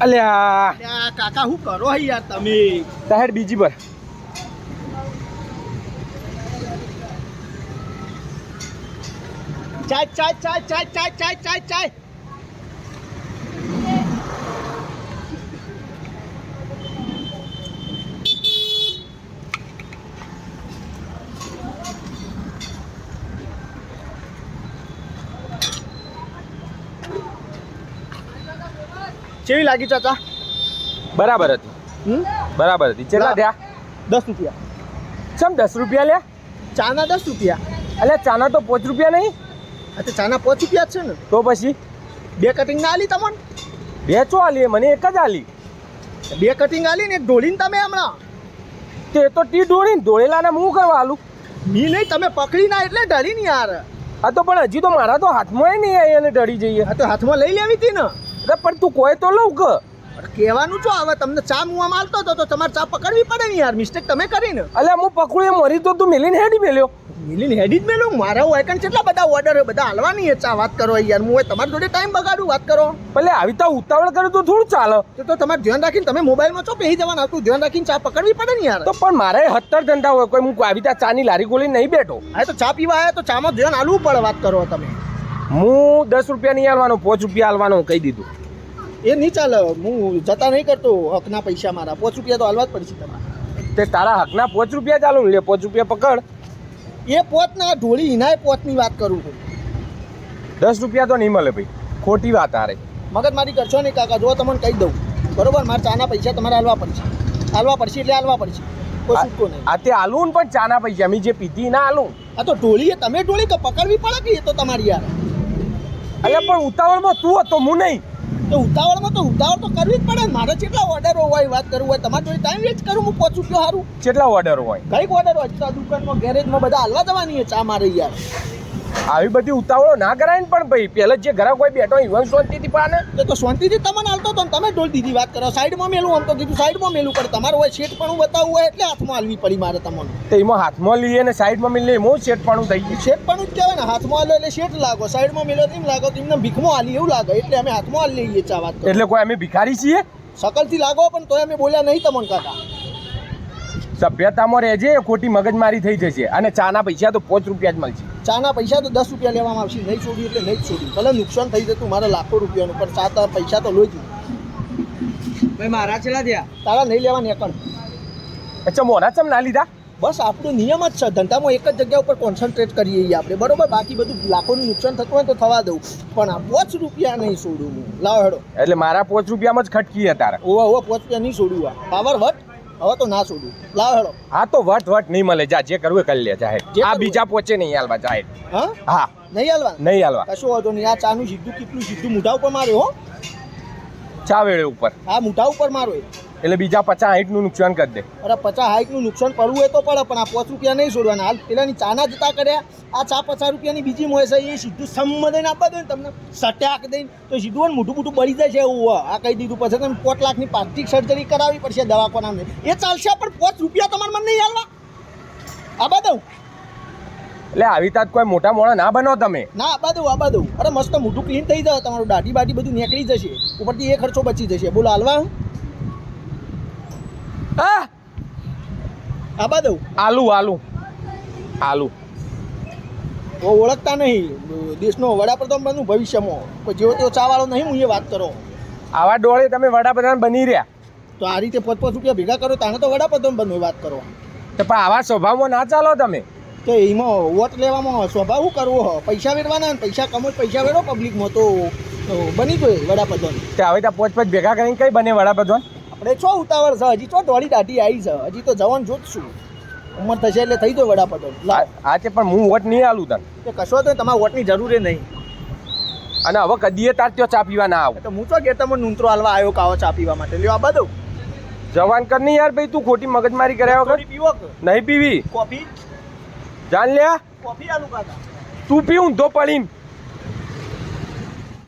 અલ્યા. કાકા શું કરો અહીંયા યાર તમે? તહેર બીજી પર. ચાય ચાય ચાય ચાય ચાય ચાય ચાય ચાય કેવી લાગી ચાચા? બરાબર હતી. હમ? બરાબર હતી. કેટલા. થયા? દસ રૂપિયા. ચમ દસ રૂપિયા લે ચાના દસ રૂપિયા. અલ્યા ચાના તો પાંચ રૂપિયા નહીં. અચ્છા ચાના પાંચ રૂપિયા જ છે ને. તો પછી? બે કટિંગ ના આલી તમને? બે ચો આલી? મને એક જ આલી. બે કટિંગ આલી ને એક ઢોળીને તમે હમણાં? તે તો ટી ડોળીને ધોળેલાને હું કરવા આલું? મી નહીં તમે પકડી ના એટલે ઢળી ને યાર. આ તો પણ હજી તો મારા તો હાથમાં નહીં આવી અને ડરી જઈએ. આ તો હાથમાં લઈ લેવી હતી ને. પણ તું કોઈ તો લઉં કે કહેવાનું છો હવે તમને ચા મુવા માલતો હતો તો તમારે ચા પકડવી પડે ને યાર. મિસ્ટેક તમે કરી ને અલ્યા હું પકડું એ મરી તો તું મિલીન હેડી મેલ્યો. મિલીન હેડી જ મેલ્યો? મારા વાયકન કેટલા બધા ઓર્ડર બધા હાલવાની છે ચા? વાત કરો યાર. હું તમારી જોડે ટાઈમ બગાડું વાત કરો. ભલે આવી તો ઉતાવળ કરે તો થોડું ચાલે. તો તો તમારે ધ્યાન રાખીને તમે મોબાઈલમાં છો પહેરી જવાના. હતું ધ્યાન રાખીને ચા પકડવી પડે ને યાર. તો પણ મારે હત્તર ધંધા હોય. કોઈ હું આવી ત્યાં ચાની લારી ગોળી નહીં બેઠો. હા તો ચા પીવા આવ્યા તો ચામાં ધ્યાન આલવું પડે વાત કરો તમે. હું દસ રૂપિયા નહીં હાલવાનું પાંચ રૂપિયા હાલવાનું કહી દીધું. એ નહીં ચાલે હું જતા નહીં કરતો હકના પૈસા મારા. પાંચ રૂપિયા તો હાલવા જ પડશે તમારે. તે તારા હકના પાંચ રૂપિયા ચાલુ ને લે પાંચ રૂપિયા પકડ. એ પોત ના ઢોળી ઇનાય પોતની વાત કરું છું. દસ રૂપિયા તો નહીં મળે ભાઈ. ખોટી વાત આરે મગજ મારી કરશો નહીં કાકા જો તમને કહી દઉં. બરોબર મારા ચાના પૈસા તમારે હાલવા પડશે. હાલવા પડશે એટલે હાલવા પડશે. આ તે આલું ને પણ ચાના પૈસા અમે જે પીધી ના આલું. આ તો ઢોળી તમે ઢોળી તો પકડવી પડે કે એ તો તમારી યાર? અલ્યા પણ ઉતાવળમાં તું હતો હું નહીં. તો ઉતાવળમાં તો ઉતાવળ તો કરવી જ પડે મારે કેટલા ઓર્ડરો હોય વાત કરવું હોય. તમારે જોડે ટાઈમ વેસ્ટ કરું હું પહોંચું રૂપિયા સારું કેટલા ઓર્ડર હોય? કંઈક ઓર્ડર હોય. દુકાનમાં ગેરેજમાં બધા હાલવા જવાની છે ચા મારે યાર. આવી બધી ઉતાવળો ના કરાય ને પણ ભાઈ પહેલા જે ઘરે કોઈ બેઠો ઈવન શાંતિથી પાને. તો તો શાંતિથી તમને હાલતો તો તમે ઢોલ દીધી વાત કરો. સાઈડમાં મેલું આમ તો કીધું સાઈડમાં મેલું પડે તમારે હોય શેઠ પણ બતાવવું હોય એટલે હાથમાં હાલવી પડી મારે તમને. તો એમાં હાથમાં લઈએ ને સાઈડમાં મિલે એમાં શેઠપાણું થઈ ગયું. શેઠ પણ જ કહેવાય ને હાથમાં હાલો એટલે શેઠ લાગો. સાઈડમાં મેલો તેમ લાગો તો એમને ભીખમાં હાલી એવું લાગે. એટલે અમે હાથમાં હાલી લઈએ ચા વાત એટલે કોઈ અમે ભિખારી છીએ? સકલથી લાગો પણ તોય અમે બોલ્યા નહીં તમને કાકા. સભ્યતામાં રહેજે ખોટી મગજમારી થઈ જશે અને ચાના પૈસા તો પાંચ રૂપિયા જ મળશે. ચાના પૈસા તો દસ રૂપિયા લેવામાં આવશે. નહીં છોડ્યું એટલે નહીં જ છોડ્યું. ભલે નુકસાન થઈ જતું મારે લાખો રૂપિયાનું પણ ચા તારા પૈસા તો લોઈ ભાઈ મારા છેલ્લા થયા. તારા નહીં લેવા નેકણ અચ્છા મોરા ચમ ના લીધા? બસ આપણો નિયમ જ છે. ધંધામાં એક જ જગ્યા ઉપર કોન્સન્ટ્રેટ કરીએ છીએ આપણે. બરોબર? બાકી બધું લાખોનું નુકસાન થતું હોય તો થવા દઉં. પણ આ પાંચ રૂપિયા નહીં છોડું હું. લાવ હેડો. એટલે મારા પાંચ રૂપિયામાં જ ખટકી તારા. ઓ ઓ પાંચ રૂપિયા નહીં છોડું આ. પાવર વટ. હવે તો ના છોડું. લાવ હેડો. હા તો વટ વટ નહીં મળે. જા જે કરવું કરી લે જાહેર આ બીજા પોચે નહીં હાલવા જાહેર હા? હા. નહીં હાલવા? નહીં હાલવા. કશું વાંધો નહીં. આ ચાનું સીધું કેટલું સીધું મોઢા ઉપર માર્યો હો. ચા વેળે ઉપર. આ મોઢા ઉપર મારો એટલે બીજા પચાસ સાઠનું નુકસાન કરી દે. અરે પચાસ હાઈકનું નુકસાન પડવું હોય તો પડે પણ આ પાંચ રૂપિયા નહીં છોડવાના. હાલ પેલાની ચાના જતા કર્યા આ ચા પચાસ રૂપિયાની બીજી મોય છે એ સીધું સમ દઈને આપવા દે ને તમને સટાક દઈને તો સીધું મોટું મોટું બળી જાય છે એવું આ કહી દીધું પછી તમે પોત લાખની પ્લાસ્ટિક સર્જરી કરાવવી પડશે દવાખાનાને એ ચાલશે પણ પાંચ રૂપિયા તમારે મને નહીં હાલવા. આબા દઉં એટલે આવી તાત કોઈ મોટા મોડા ના બનો તમે. ના આબા દઉં આબા દઉં અરે મસ્ત મોટું ક્લીન થઈ જાય તમારું દાઢી બાટી બધું નીકળી જશે. ઉપરથી એ ખર્ચો બચી જશે. બોલો હાલવા? હા? આબા દઉં. આલુ આલુ. આલુ. ઓળખતા નહીં. દેશનો વડાપ્રધાન બનવું ભવિષ્યમાં. કોઈ જેવો તેવો ચાવાળો નહીં હું એ વાત કરો. આવા ડોળે તમે વડાપ્રધાન બની રહ્યા. તો આ રીતે પાંચ પાંચ રૂપિયા ભેગા કરો તાને તો વડાપ્રધાન બનવું વાત કરો. તો પણ આવા સ્વભાવમાં ના ચાલો તમે. તો એમાં વોટ લેવામાં સ્વભાવ શું કરવો? હો પૈસા વેરવાના ને પૈસા કમો પૈસા વેરો પબ્લિકમાં તો તો બની ગયો વડાપ્રધાન. તો હવે તો પોચ પોચ ભેગા કરીને કઈ બને વડાપ્રધાન? આપણે છો ઉતાવળ છે? હજી છો દોડી દાઢી આવી છે? હજી તો જવાન જોતશું ઉંમર થશે એટલે થઈ જાય વડાપ્રધાન લા આ- છે પણ હું વોટ નહીં આલું તને. તો કશો તો તમારે વોટની જરૂર નહીં. અને હવે કદીએ તાર ત્યાં ચા પીવા ના આવ. તો હું તો કે તમે નૂંતરો હાલવા આવ્યો કાવો ચા પીવા માટે. લ્યો આ બધું. જવાન કર નહીં યાર ભાઈ તું ખોટી મગજમારી કર્યા વગર. પીવો નહીં પીવી. કોફી? જાણ લે કોફી આલુ કાકા. તું પી ઊંધો પડીને.